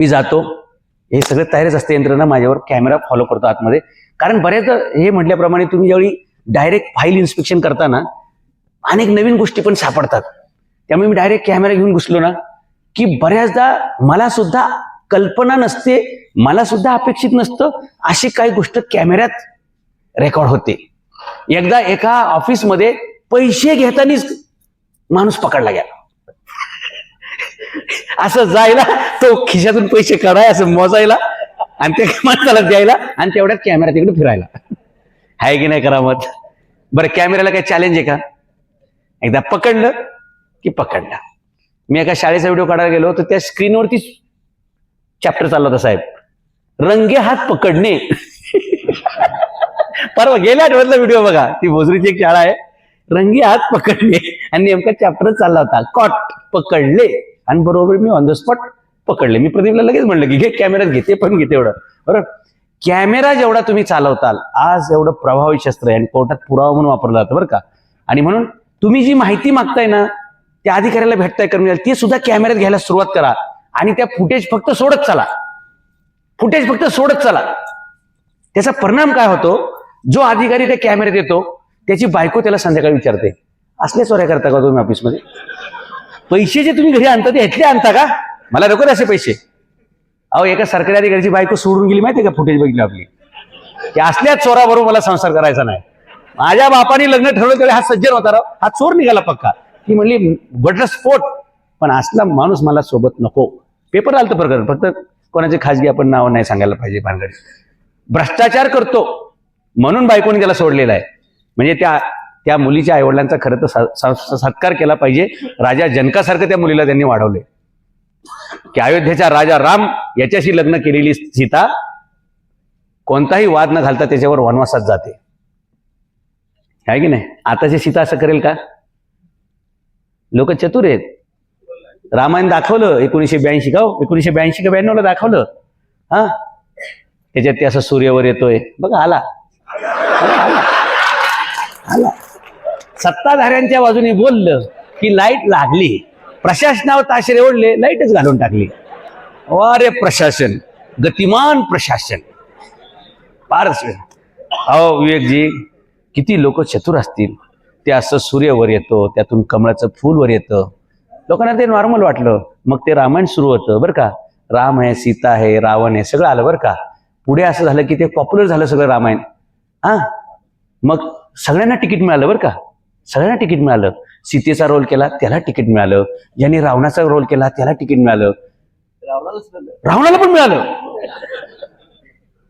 मी जातो. हे सगळं तयारच असते यंत्रणा माझ्यावर. कॅमेरा फॉलो करतो आतमध्ये. कारण बऱ्याचदा हे म्हटल्याप्रमाणे तुम्ही ज्यावेळी डायरेक्ट फाईल इन्स्पेक्शन करताना अनेक नवीन गोष्टी पण सापडतात. त्यामुळे मी डायरेक्ट कॅमेरा घेऊन घुसलो ना की बऱ्याचदा मला सुद्धा कल्पना नसते मला सुद्धा अपेक्षित नसतं अशी काही गोष्ट कॅमेऱ्यात रेकॉर्ड होते. एकदा एका ऑफिसमध्ये पैसे घेतानीच माणूस पकडला गेला. असं जायला तो खिशातून पैसे काढाय असं मोजायला आणि ते माणसाला द्यायला आणि तेवढ्यात कॅमेरा तिकडे फिरायला. आहे की नाही करामत? बरं कॅमेऱ्याला काही चॅलेंज आहे का? एकदा पकडलं की पकडलं. मी एका शाळेचा व्हिडिओ काढायला गेलो तर त्या स्क्रीनवरती चॅप्टर चालला होता साहेब. रंगे हात पकडणे. परवा गेल्या आठवड्यातला व्हिडिओ बघा ती भोजरीची एक शाळा आहे. रंगी हात पकडणे. आणि नेमका चॅप्टर चालला होता. कॉट पकडले. आणि बरोबर मी ऑन द स्पॉट पकडले. मी प्रदीपला लगेच म्हणलं की घे कॅमेऱ्यात घेते पण घेते एवढं बरोबर कॅमेरा जेवढा तुम्ही चालवताल आज एवढं प्रभावी शस्त्र आहे आणि कोर्टात पुरावा म्हणून वापरलं जातं बरं का. आणि म्हणून तुम्ही जी माहिती मागताय ना त्या अधिकाऱ्याला भेटताय कर्मचारी ती सुद्धा कॅमेऱ्यात घ्यायला सुरुवात करा. आणि त्या फुटेज फक्त सोडत चला. फुटेज फक्त सोडत चला. त्याचा परिणाम काय होतो? जो अधिकारी त्या कॅमेऱ्यात येतो त्याची बायको त्याला संध्याकाळी विचारते. असले चोऱ्या करता का तुम्ही ऑफिसमध्ये पैसे जे तुम्ही घरी आणता ते ह्यातले आणता का? मला नको असे पैसे. अहो एका सरकारी अधिकाऱ्याची बायको सोडून गेली माहितीये का फुटेज बघितली आपली? की असल्याच चोराबरोबर मला संसार करायचा नाही. माझ्या बापाने लग्न ठरवलं त्यावेळी हा सज्जन होता राव. हा चोर निघाला पक्का. ती म्हणली घडलं स्फोट पण असला माणूस मला सोबत नको. पेपर आलं तर प्रकरण. फक्त कोणाचे खाजगी आपण नाव नाही सांगायला पाहिजे भानगडी. भ्रष्टाचार करतो. म्हणून बायकोने त्याला सोडलेला आहे. म्हणजे त्या त्या मुलीच्या आईवडिलांचा खरं तर स- सत्कार केला पाहिजे. राजा जनकासारखं त्या मुलीला त्यांनी वाढवले की अयोध्येचा राजा राम याच्याशी लग्न केलेली सीता कोणताही वाद न घालता त्याच्यावर वनवासात जाते. आहे की नाही? आताची सीता असं करेल का? लोक चतुर आहेत. रामायण दाखवलं एकोणीशे ब्याऐंशी का हो? एकोणीसशे एकोणीशे ब्याऐंशी का ब्याण्णवला दाखवलं? हा? त्याच्यात ते असं सूर्यवर येतोय. बघा आला. बघा, आला. आला. सत्ताधाऱ्यांच्या बाजूने बोललं की लाइट लागली. प्रशासनावर ताशेरे ओढले लाईटच घालून टाकली. अरे प्रशासन गतिमान प्रशासन. फारच. अहो विवेकजी किती लोक चतुर असतील. ते असं सूर्यवर येतो त्यातून कमळाचं फूल वर येतं. लोकांना ते नॉर्मल वाटलं. मग ते रामायण सुरू होतं बरं का? राम आहे सीता आहे रावण आहे सगळं आलं बरं का? पुढे असं झालं की ते पॉप्युलर झालं सगळं रामायण. हा? मग सगळ्यांना तिकीट मिळालं बरं का? सगळ्यांना तिकीट मिळालं. सीतेचा रोल केला त्याला तिकीट मिळालं. ज्यांनी रावणाचा रोल केला त्याला तिकीट मिळालं. रावणाला पण मिळालं.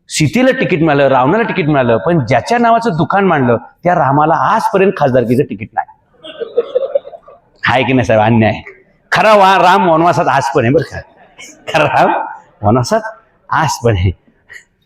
सीतेला तिकीट मिळालं रावणाला तिकीट मिळालं पण ज्याच्या नावाचं दुकान मांडलं त्या रामाला आजपर्यंत खासदारकीचं तिकीट नाही. हाय की नाही साहेब? अन्याय. खरा वा राम वनवासात आज पण आहे बरं का. खरा राम वनवासात आज पण आहे.